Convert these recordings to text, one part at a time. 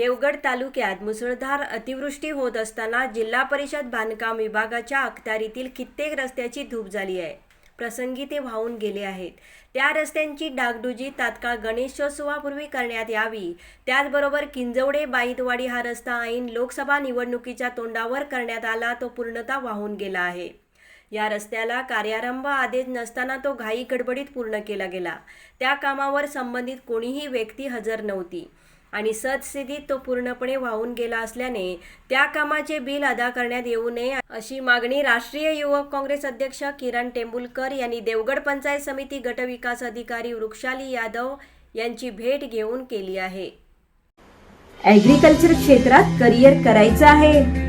देवगड तालुक्यात मुसळधार अतिवृष्टी होत असताना जिल्हा परिषद बांधकाम विभागाच्या अखत्यारीतील कित्येक रस्त्याची धूप झाली आहे. प्रसंगी ते वाहून गेले आहेत. त्या रस्त्यांची डागडुजी तात्काळ गणेशोत्सवापूर्वी करण्यात यावी. त्याचबरोबर किंजवडे बाईतवाडी हा रस्ता ऐन लोकसभा निवडणुकीच्या तोंडावर करण्यात आला तो पूर्णतः वाहून गेला आहे. या रस्त्याला कार्यारंभ आदेश नसताना तो घाई गडबडीत पूर्ण केला गेला. त्या कामावर संबंधित कोणीही व्यक्ती हजर नव्हती. आणि सदस्थितीत तो पूर्णपणे वाहून गेला असल्याने त्या कामाचे बिल अदा करण्यात येऊ नये अशी मागणी राष्ट्रीय युवक काँग्रेस अध्यक्ष किरण टेंबुलकर यांनी देवगड पंचायत समिती गटविकास अधिकारी वृक्षाली यादव यांची भेट घेऊन केली आहे. ॲग्रिकल्चर क्षेत्रात करिअर करायचं आहे.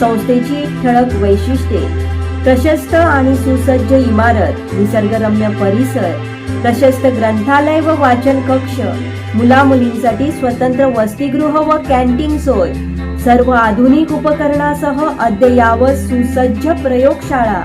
संस्थेची ठळक वैशिष्ट्ये. प्रशस्त आणि सुसज्ज इमारत निसर्गरम्य परिसर प्रशस्त ग्रंथालय व वाचन कक्ष मुला मुलींसाठी स्वतंत्र वसतिगृह व कॅन्टीन सोय सर्व आधुनिक उपकरणासह अद्ययावत सुसज्ज प्रयोगशाळा.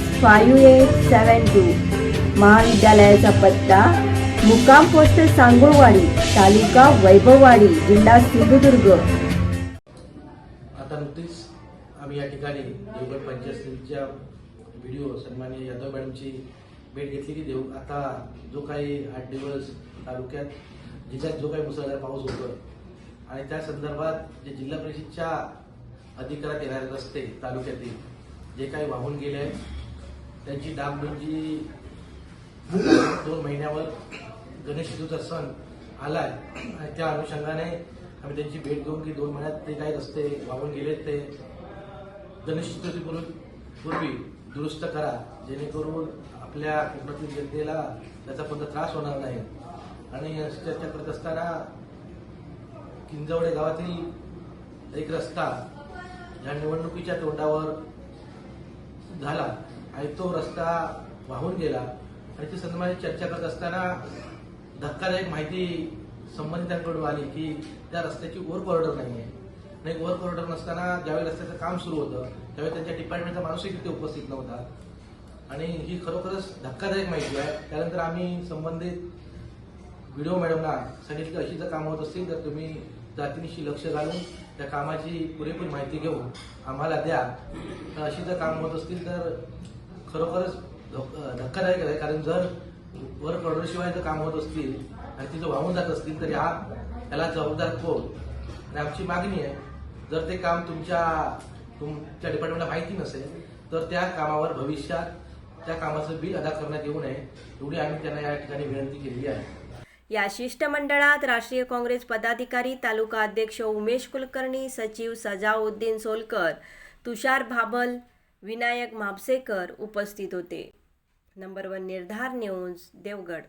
five eight seven two महाविद्यालयाचा पत्ता मुक्काम पोस्ट सांगोळवाडी तालुका वैभववाडी जिल्हा सिंधुदुर्ग. आता नुकतीच आम्ही या ठिकाणी देवगड पंचायत समितीच्या व्हिडिओ सन्मान्य यादव मॅडमची भेट घेतली की देव आता जो काही आठ दिवस तालुक्यात जिल्ह्यात जो काही मुसळधार पाऊस होतो आणि त्या संदर्भात जे जिल्हा परिषदच्या अधिकारात येणारे रस्ते तालुक्यातील जे काही वाहून गेले आहेत त्यांची डागडुजी दोन महिन्यावर गणेश चतुर्थीचा सण आलाय. आणि त्या अनुषंगाने आम्ही त्यांची भेट घेऊन की दोन महिन्यात ते काय रस्ते वाहून गेले ते गणेश चतुर्थी पूर्वी दुरुस्त करा. जेणेकरून आपल्या कुटुंबातील जनतेला त्याचा कोणता त्रास होणार नाही. आणि चर्चा करत असताना किंजवडे गावातील एक रस्ता या निवडणुकीच्या तोंडावर झाला. आणि तो रस्ता वाहून गेला. आणि ते संदर्भात चर्चा करत असताना धक्कादायक माहिती संबंधितांकडून आली की त्या रस्त्याची वर्क ऑर्डर नाही आहे नाही वर्क ऑर्डर नसताना ज्यावेळी रस्त्याचं काम सुरू होतं त्यावेळी त्यांच्या डिपार्टमेंटचा माणूसही तिथे उपस्थित नव्हता. आणि ही खरोखरच धक्कादायक माहिती आहे. त्यानंतर आम्ही संबंधित व्हिडिओ मॅडमला सांगितलं अशी जर कामं होत असतील तर तुम्ही जातीनिशी लक्ष घालून त्या कामाची पुरेपूर माहिती घेऊन आम्हाला द्या. तर अशी जर काम होत असतील तर खरोखरच धक्कादायक आहे कारण जर वर्क ऑर्डरशिवाय जर काम होत असतील आणि तिथं वाहून जात असतील तर ह्या याला जबाबदार कोण? आणि आमची मागणी आहे जर ते काम तुमच्या तुमच्या डिपार्टमेंटला माहिती नसेल तर त्या कामावर भविष्यात त्या कामाचं बिल अदा करण्यात येऊ नये एवढी आम्ही त्यांना या ठिकाणी विनंती केली आहे. या शिष्टमंडळात राष्ट्रीय काँग्रेस पदाधिकारी तालुका अध्यक्ष उमेश कुलकर्णी सचिव सजाउद्दीन सोलकर तुषार भाबल विनायक म्हापसेकर उपस्थित होते. Number one Nirdhar news Devgad.